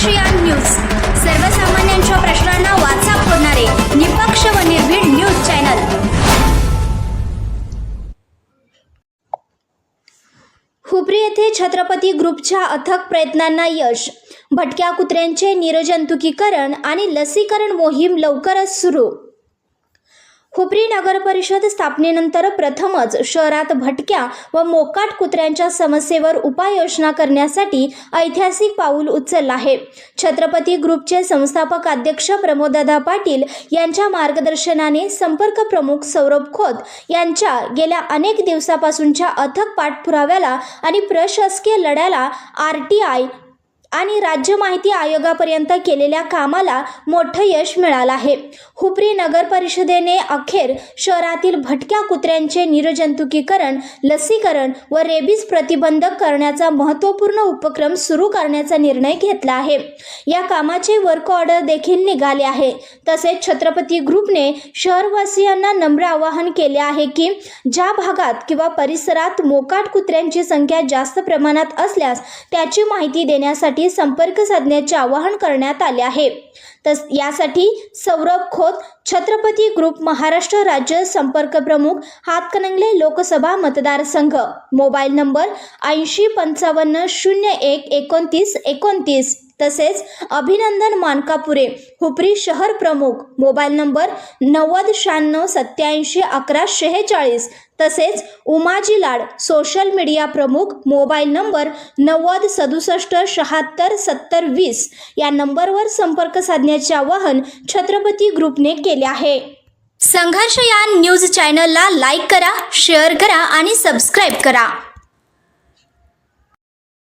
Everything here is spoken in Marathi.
ASEAN news. सर्वसामान्यांच्या प्रश्नांना वाचा फोडणारे निपक्ष व निर्भीड न्यूज चॅनल. हुपरी येथे छत्रपती ग्रुपच्या अथक प्रयत्नांना यश. भटक्या कुत्र्यांचे निरजंतुकीकरण आणि लसीकरण मोहीम लवकरच सुरू. हुपरी नगर परिषद स्थापनेनंतर प्रथमच शहरात भटक्या व मोकाट कुत्र्यांच्या समस्येवर उपाययोजना करण्यासाठी ऐतिहासिक पाऊल उचललं आहे. छत्रपती ग्रुपचे संस्थापक अध्यक्ष प्रमोददा पाटील यांच्या मार्गदर्शनाने संपर्क प्रमुख सौरभ खोत यांच्या गेल्या अनेक दिवसापासूनच्या अथक पाठपुराव्याला आणि प्रशासकीय लढ्याला आर टी आय आणि राज्य माहिती आयोगापर्यंत केलेल्या कामाला मोठं यश मिळालं आहे. हुपरी नगर परिषदेने अखेर शहरातील भटक्या कुत्र्यांचे निर्जंतुकीकरण लसीकरण व रेबीज प्रतिबंधक करण्याचा महत्त्वपूर्ण उपक्रम सुरू करण्याचा निर्णय घेतला आहे. या कामाचे वर्क ऑर्डर देखील निघाले आहे. तसेच छत्रपती ग्रुपने शहरवासियांना नम्र आवाहन केले आहे की ज्या भागात किंवा परिसरात मोकाट कुत्र्यांची संख्या जास्त प्रमाणात असल्यास त्याची माहिती देण्यासाठी संपर्क साधण्याचे आवाहन करण्यात आले आहे. तस यासाठी सौरभ खोत छत्रपती ग्रुप महाराष्ट्र राज्य संपर्क प्रमुख हातकणंगले लोकसभा मतदारसंघ. मोबाईल नंबर ऐंशी पंचावन्न शून्य एक एकोणतीस एकोणतीस. तसेच अभिनंदन मानकापुरे हुपरी शहर प्रमुख मोबाईल नंबर नव्वद शहाण्णव सत्याऐंशी अकरा शेहेचाळीस तसेच उमाजी लाड सोशल मीडिया प्रमुख मोबाईल नंबर नव्वद सदुसष्ट शहात्तर सत्तर वीस या नंबरवर संपर्क साधण्याचे आवाहन छत्रपती ग्रुपने केले आहे. संघर्ष या न्यूज चॅनलला लाईक करा शेअर करा आणि सबस्क्राईब करा.